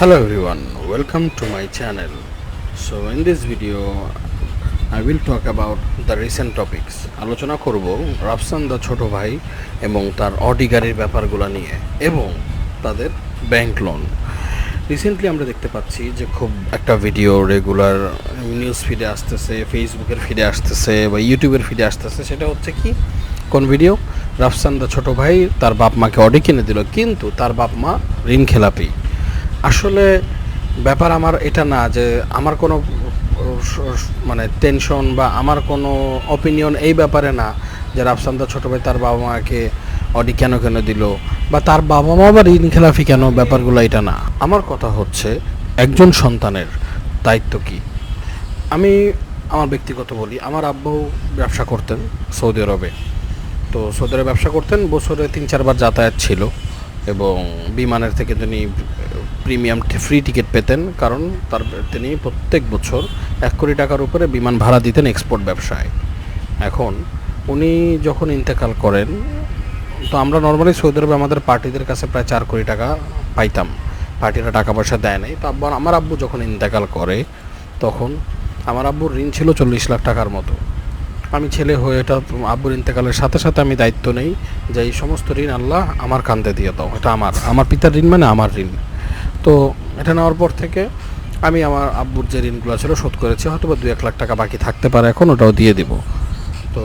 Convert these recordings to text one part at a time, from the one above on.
hello everyone, welcome to my channel. So, in this video, i will talk about the recent topics. আলোচনা করব রাফসান দা ছোট ভাই এবং তার অডি ব্যাপারগুলো নিয়ে এবং তাদের ব্যাংক লোন রিসেন্টলি আমরা দেখতে পাচ্ছি যে খুব একটা ভিডিও রেগুলার নিউজ ফিডে আসতেছে ফেসবুকের ফিডে আসতেছে বা ইউটিউবের ফিডে আসতেছে। সেটা হচ্ছে কি? কোন ভিডিও রাফসান দা ছোট ভাই তার বাপ মাকে অডি কিনে দিল, কিন্তু তার বাপ মা ঋণ খেলাপি আসলে ব্যাপার আমার এটা না যে আমার কোনো মানে টেনশন বা আমার কোনো অপিনিয়ন এই ব্যাপারে না যে রাফসান্দা ছোটো ভাই তার বাবা মাকে অডি কেন কেন দিল বা তার বাবা মা বা ঋণ খেলাফি কেন ব্যাপারগুলো এটা না। আমার কথা হচ্ছে একজন সন্তানের দায়িত্ব কি? আমি আমার ব্যক্তিগত বলি, আমার আব্বু ব্যবসা করতেন সৌদি আরবে। তো সৌদি আরবে ব্যবসা করতেন, বছরে তিন, চারবার যাতায়াত ছিল এবং বিমানের থেকে তিনি প্রিমিয়াম ফ্রি টিকিট পেতেন, কারণ তার তিনি প্রত্যেক বছর এক কোটি টাকার উপরে বিমান ভাড়া দিতেন এক্সপোর্ট ব্যবসায়। এখন উনি যখন ইন্তেকাল করেন, তো আমরা নর্মালি সৌদি আরবে আমাদের পার্টিদের কাছে প্রায় চার কোটি টাকা পাইতাম। পার্টিরা টাকা পয়সা দেয় নাই। তো আব্বা, আমার আব্বু যখন ইন্তেকাল করে, তখন আমার আব্বুর ঋণ ছিল চল্লিশ লাখ টাকার মতো। আমি ছেলে হয়ে এটা আব্বুর ইন্তেকালের সাথে সাথে আমি দায়িত্ব নেই যে এই সমস্ত ঋণ আল্লাহ আমার কান্দে দিয়ে দাও। এটা আমার আমার পিতার ঋণ মানে আমার ঋণ। তো এটা নেওয়ার পর থেকে আমি আমার আব্বুর যে ঋণগুলো ছিল শোধ করেছি হয়তো বা দু এক লাখ টাকা বাকি থাকতে পারে এখন, ওটাও দিয়ে দিব। তো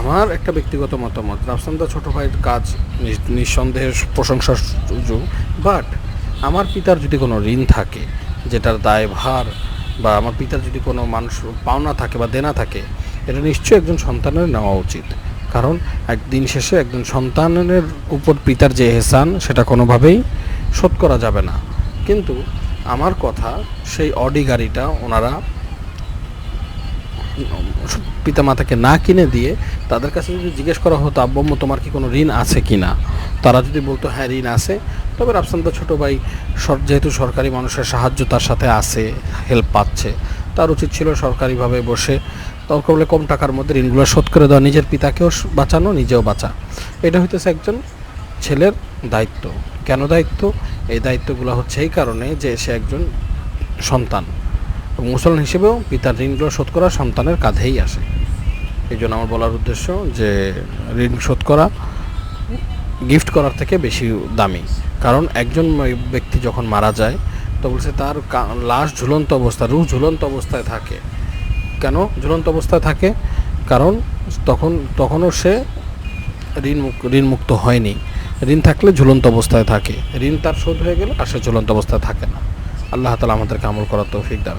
আমার একটা ব্যক্তিগত মতামত, রাফসান্দা ছোটো ভাইয়ের কাজ নিঃসন্দেহে প্রশংসার সুযোগ বাট আমার পিতার যদি কোনো ঋণ থাকে, যেটার দায়ভার বা আমার পিতার যদি কোনো মানুষ পাওনা থাকে বা দেনা থাকে, এটা নিশ্চয়ই একজন সন্তানের নেওয়া উচিত। কারণ একদিন শেষে একজন সন্তানের উপর পিতার যে এহসান, সেটা কোনোভাবেই শোধ করা যাবে না। কিন্তু আমার কথা সেই অডি গাড়িটা ওনারা পিতা মাতাকে না কিনে দিয়ে তাদের কাছে যদি জিজ্ঞেস করা হতো আব্বম্ম তোমার কি কোনো ঋণ আছে কি না তারা যদি বলতো হ্যাঁ ঋণ আছে। তবে রাফসান্দা ছোটো ভাই যেহেতু সরকারি মানুষের সাহায্য তার সাথে আছে, হেল্প পাচ্ছে, তার উচিত ছিল সরকারিভাবে বসে দরকার বলে কম টাকার মধ্যে ঋণগুলো শোধ করে দেওয়া। নিজের পিতাকেও বাঁচানো, নিজেও বাঁচা। এটা হইতেছে একজন ছেলের দায়িত্ব। কেন দায়িত্ব? এই দায়িত্বগুলো হচ্ছে এই কারণে যে সে একজন সন্তান। এবং মুসলমান হিসেবেও পিতার ঋণগুলো শোধ করা সন্তানের কাঁধেই আসে। এই জন্য আমার বলার উদ্দেশ্য যে ঋণ শোধ করা, গিফট করার থেকে বেশি দামি। কারণ একজন ব্যক্তি যখন মারা যায়, তো বলছে তার লাশ ঝুলন্ত অবস্থা, রুহ ঝুলন্ত অবস্থায় থাকে। কেন ঝুলন্ত অবস্থায় থাকে? কারণ তখন, তখনও সে ঋণ মুক- ঋণ মুক্ত হয়নি। ঋণ থাকলে ঝুলন্ত অবস্থায় থাকে ঋণ তার শোধ হয়ে গেলে আর সে ঝুলন্ত অবস্থায় থাকে না আল্লাহ তালা আমাদেরকে আমল করার তৌফিক দান।